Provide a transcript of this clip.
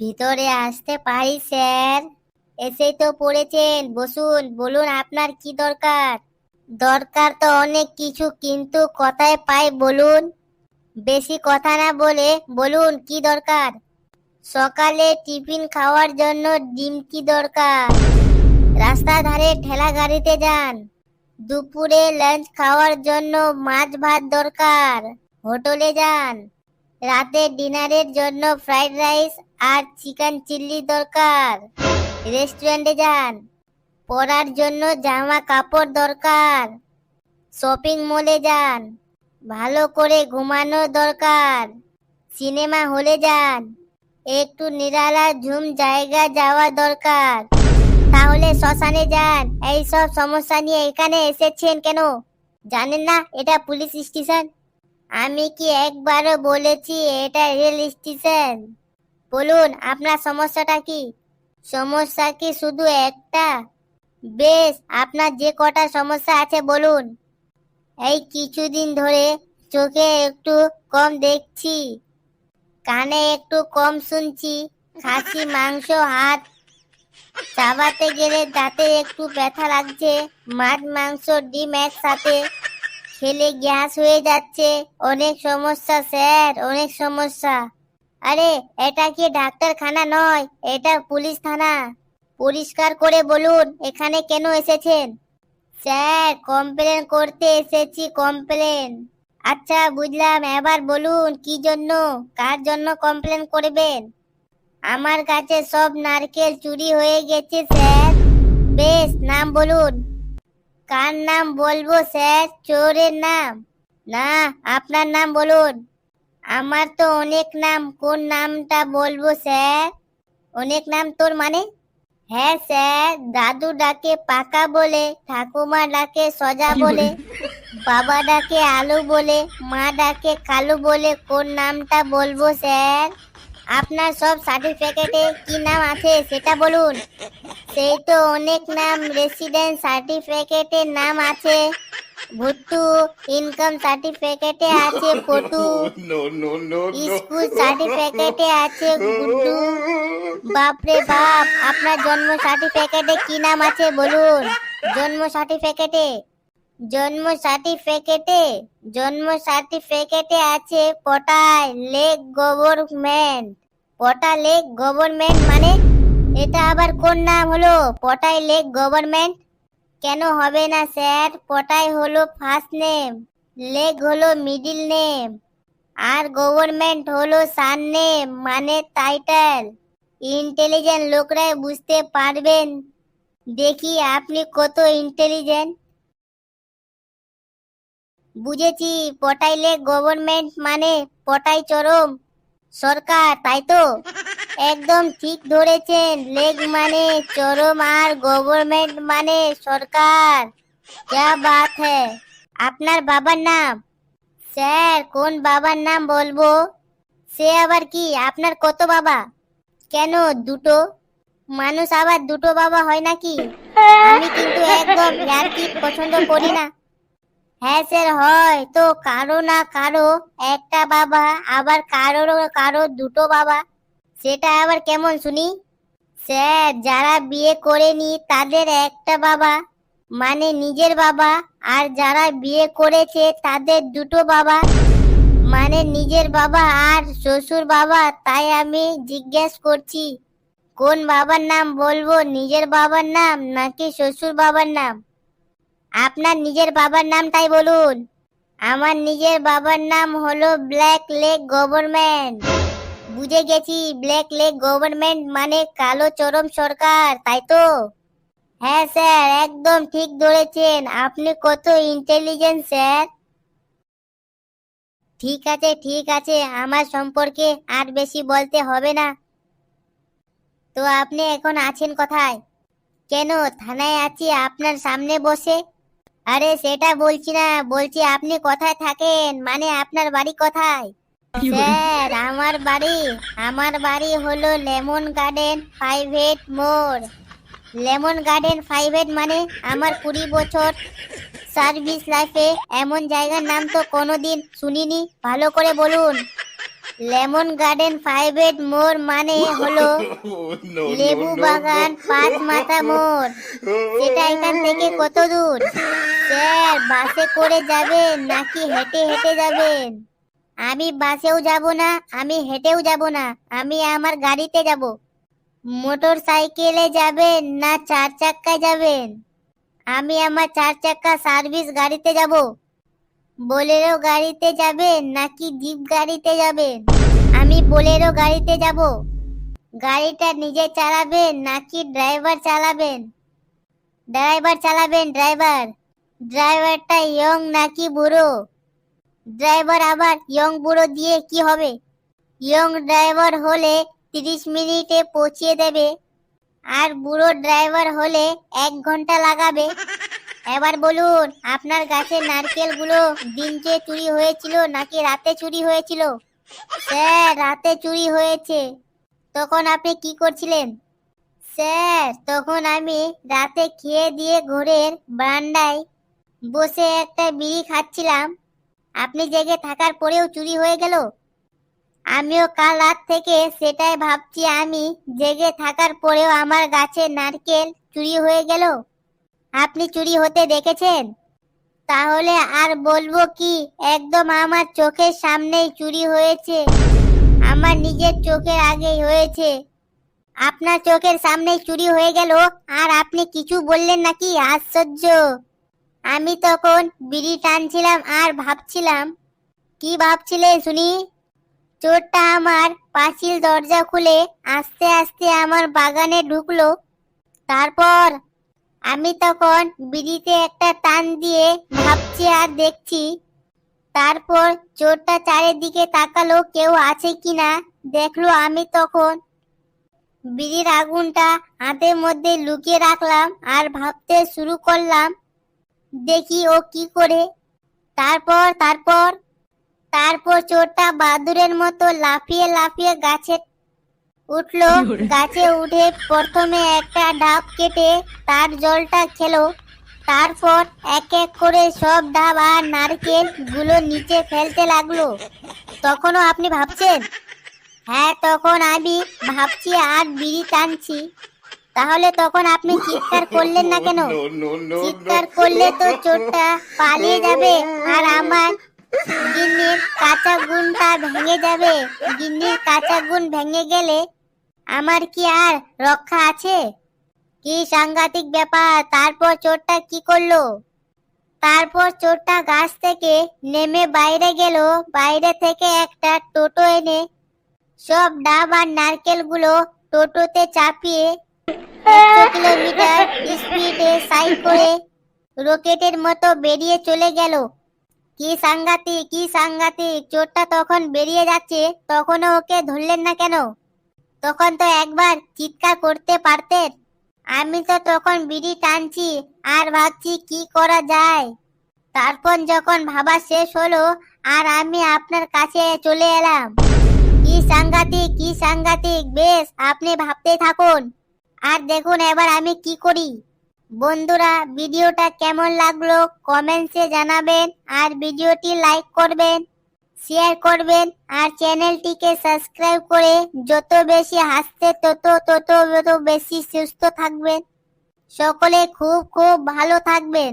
ভিতরে আসতে পারি, স্যার? এসেই তো পড়েছেন। বসুন, বলুন আপনার কি দরকার? দরকার তো অনেক কিছু, কিন্তু কথায় পাই বলুন। বেশি কথা না বলে বলুন কি দরকার? সকালে টিফিন খাওয়ার জন্য ডিম কি দরকার? রাস্তা ধারে ঠেলা গাড়িতে যান। দুপুরে লাঞ্চ খাওয়ার জন্য মাছ ভাত দরকার। হোটেলে যান। রাতে ডিনারের জন্য ফ্রাইড রাইস আর চিকেন চিল্লি দরকার। রেস্টুরেন্টে যান। পরার জন্য জামা কাপড় দরকার। শপিং মলে যান। ভালো করে ঘুমানো দরকার। সিনেমা হলে যান। একটু নিরালা ঝুম জায়গা যাওয়া দরকার। তাহলে শ্মশানে যান। এই সব সমস্যা নিয়ে এখানে এসেছেন কেন? জানেন না, এটা পুলিশ স্টেশন। আমি কি একবারও বলেছি, এটা রেল স্টেশন? বলুন, আপনার সমস্যাটা কি? সমস্যা কি শুধু একটা? বেশ, আপনার যে কটা সমস্যা আছে বলুন। এই কিছুদিন ধরে চোখে একটু কম দেখছি, কানে একটু কম শুনছি, খাসি, মাংস, হাত। চাবাতে গেলে দাঁতে একটু ব্যথা লাগছে, মাছ, মাংস, ডিম একসাথে। খেলে গ্যাস হয়ে যাচ্ছে, অনেক সমস্যা, স্যার, অনেক সমস্যা। আরে, এটা কি ডাক্তারখানা নয়? এটা পুলিশ থানা। পরিষ্কার করে বলুন, এখানে কেন এসেছেন? স্যার, কমপ্লেন করতে এসেছি, কমপ্লেন। আচ্ছা বুঝলাম। এবার বলুন, কি জন্য? কার জন্য কমপ্লেন করবেন? আমার কাছে সব নারকেল চুরি হয়ে গেছে, স্যার। বেশ, নাম বলুন। কার নাম বলব, স্যার? চোরের নাম। না, আপনার নাম বলুন। আমার তো অনেক নাম কোন নামটা বলব স্যার? অনেক নাম তোর মানে? হ্যাঁ স্যার দাদু ডাকে পাকা বলে ঠাকুমা ডাকে সজা বলে বাবা ডাকে আলু বলে মা ডাকে কালু বলে কোন নামটা বলব স্যার? আপনার সব সার্টিফিকেটে কি নাম আছে সেটা বলুন। সেই তো অনেক নাম রেসিডেন্ট সার্টিফিকেটের নাম আছে। ভুট্টু ইনকাম সার্টিফিকেটে আছে no. স্কুল সার্টিফিকেটে আছে গুড্ডু বাপরে বাপ আপনার জন্ম সার্টিফিকেটে কি নাম আছে বলুন? জন্ম সার্টিফিকেটে জন্ম সার্টিফিকেটে জন্ম সার্টিফিকেটে আছে Potai lake government Pota lake government মানে এটা আবার কোন নাম হলো? পটাই লেক গভর্নমেন্ট কেন হবে না, স্যার? পটাই হলো ফার্স্ট নেম লেক হলো মিডিল নেম আর গভর্নমেন্ট হলো সান নেম মানে টাইটেল ইন্টেলিজেন্ট লোকরাই বুঝতে পারবেন। দেখি আপনি কত ইন্টেলিজেন্ট বুঝেছি, পটাইলে গভর্নমেন্ট মানে পটাই চরম। সরকার, তাই তো? একদম ঠিক ধরেছেন। লেগ মানে চরম আর গভর্নমেন্ট মানে সরকার। যা বাত হ্যাঁ আপনার বাবার নাম? স্যার, কোন বাবার নাম বলব? সে আবার কি? আপনার কত বাবা? কেন দুটো? মানুষ আবার দুটো বাবা হয় নাকি? আমি কিন্তু একদম ইয়ার্কি পছন্দ করি না। হ্যাঁ স্যার, হয়। তো কারও না কারও একটা বাবা, আবার কারও কারও দুটো বাবা। সেটা আবার কেমন শুনি? স্যার, যারা বিয়ে করেনি তাদের একটা বাবা মানে নিজের বাবা, আর যারা বিয়ে করেছে তাদের দুটো বাবা মানে নিজের বাবা আর শ্বশুর বাবা। তাই আমি জিজ্ঞেস করছি, কোন বাবার নাম বলব, নিজের বাবার নাম নাকি শ্বশুর বাবার নাম? আপনার নিজের বাবার নামটাই বলুন। আমার নিজের বাবার নাম হলো ব্ল্যাক লেক গভর্নমেন্ট বুঝে গেছি ব্ল্যাক লেক গভর্নমেন্ট মানে কালো চরম সরকার, তাই তো? হ্যাঁ স্যার, একদম ঠিক ধরেছেন। আপনি কত ইন্টেলিজেন্ট স্যার। ঠিক আছে ঠিক আছে, আমার সম্পর্কে আর বেশি বলতে হবে না। তো আপনি এখন আছেন কোথায়? কেন, থানায় আছি, আপনার সামনে বসে? আরে সেটা বলছি না, বলছি আপনি কোথায় থাকেন? মানে আপনার বাড়ি কোথায়? স্যার আমার বাড়ি আমার বাড়ি হলো লেমন গার্ডেন প্রাইভেট মোড়। লেমন গার্ডেন প্রাইভেট মানে আমার কুড়ি বছর সার্ভিস লাইফে। এমন জায়গার নাম তো কোনোদিন শুনিনি। ভালো করে বলুন। লেমন গার্ডেন প্রাইভেট মোড় মানে হলো Oh, লেবু বাগান পাঁচ মাথা মোড়। সেটা এখান থেকে কত দূর? স্যার বাসে করে যাবেন নাকি হেঁটে হেঁটে যাবেন? আমি বাসেও যাব না, আমি হেঁটেও যাব না, আমি আমার গাড়িতে যাব। মোটর সাইকেলে যাবেন না চার চাক্কায় যাবেন? আমি আমার চার চাক্কা সার্ভিস গাড়িতে যাব। বোলেরো গাড়িতে যাবেন নাকি জিপ গাড়িতে যাবেন? আমি বোলেরো গাড়িতে যাব। গাড়িটা নিজে চালাবেন নাকি ড্রাইভার চালাবেন? ড্রাইভার চালাবেন ড্রাইভার। ড্রাইভারটা ইয়ং নাকি বুড়ো? ড্রাইভার আবার ইয়ং বুড়ো দিয়ে কি হবে? ইয়ং ড্রাইভার হলে তিরিশ মিনিটে পৌঁছিয়ে দেবে। আর বুড়ো ড্রাইভার হলে এক ঘণ্টা লাগাবে। এবার বলুন, আপনার গাছের নারকেলগুলো দিনকে চুরি হয়েছিল নাকি রাতে চুরি হয়েছিল? স্যার, রাতে চুরি হয়েছে। তখন আপনি কি করছিলেন? স্যার, তখন আমি রাতে খেয়ে দিয়ে ঘরের বারান্দায় বসে একটা বিড়ি খাচ্ছিলাম। আপনি জেগে থাকার পরেও চুরি হয়ে গেল? আমিও কাল রাত থেকে সেটাই ভাবছি, আমি জেগে থাকার পরেও আমার গাছের নারকেল চুরি হয়ে গেল। আপনি চুরি হতে দেখেছেন? তাহলে আর বলব কি, একদম আমার চোখের সামনেই চুরি হয়েছে। আমার নিজের চোখের আগেই হয়েছে। আপনার চোখের সামনেই চুরি হয়ে গেল, আর আপনি কিছু বললেন নাকি? আশ্চর্য! আমি তখন বিড়ি টানছিলাম আর ভাবছিলাম, কি ভাবছিলে শুনি? চোরটা আমার পাঁচিল দরজা খুলে আস্তে আস্তে আমার বাগানে ঢুকলো। তারপর আমি তখন বিড়িতে একটা টান দিয়ে ভাবছি আর দেখছি, তারপর চোরটা চারিদিকে তাকালো, কেউ আছে কি না দেখল। আমি তখন বিড়ির আগুনটা হাতের মধ্যে লুকিয়ে রাখলাম আর ভাবতে শুরু করলাম দেখি ও কি করে। তারপর তারপর তারপর চোরটা বাদুরের মতো লাফিয়ে লাফিয়ে গাছে উঠল। গাছে উঠে প্রথমে একটা ডাব কেটে তার জলটা খেলো। তারপর এক এক করে সব ডাব আর নারকেলগুলো নিচে ফেলতে লাগল। তখনও আপনি ভাবছেন? হ্যাঁ তখন আমি ভাবছি আর বিড়ি টানছি। তাহলে তখন আপনি চিৎকার করলেন না কেন? চিৎকার করলে তো চোরটা পালিয়ে যাবে আর আমার গিন্নির কাঁচা গুণটা ভেঙে যাবে। গিন্নির কাঁচা গুণ ভেঙে গেলে আমার কি আর রক্ষা আছে? কি সাংঘাতিক ব্যাপার। তারপর চোরটা কি করল? তারপর চোরটা গাছ থেকে নেমে বাইরে গেল। বাইরে থেকে একটা টোটো এনে সব ডাব আর নারকেলগুলো টোটোতে চাপিয়ে কিলোমিটার স্পিডে সাইড করে রকেটের মতো বেরিয়ে চলে গেল। কি সাংঘাতিক কি সাংঘাতিক, চোরটা তখন বেরিয়ে যাচ্ছে, তখনও ওকে ধরলেন না কেন? তখন তো একবার চিৎকার করতে পারতেন। আমি তো তখন বিড়ি টানছি, আর ভাবছি কি করা যায়? তারপর যখন ভাবা শেষ হলো, আর আমি আপনার কাছে চলে এলাম। কি সাংঘাতিক কি সাংঘাতিক, বেশ, আপনি ভাবতে থাকুন। আর দেখুন, এবার আমি কি করি? বন্ধুরা, ভিডিওটা কেমন লাগল কমেন্টসে জানাবেন আর ভিডিওটি লাইক করবেন, শেয়ার করবেন আর চ্যানেলটিকে সাবস্ক্রাইব করে যত বেশি হাসতে তত তত তত বেশি সুস্থ থাকবেন। সকলে খুব খুব ভালো থাকবেন।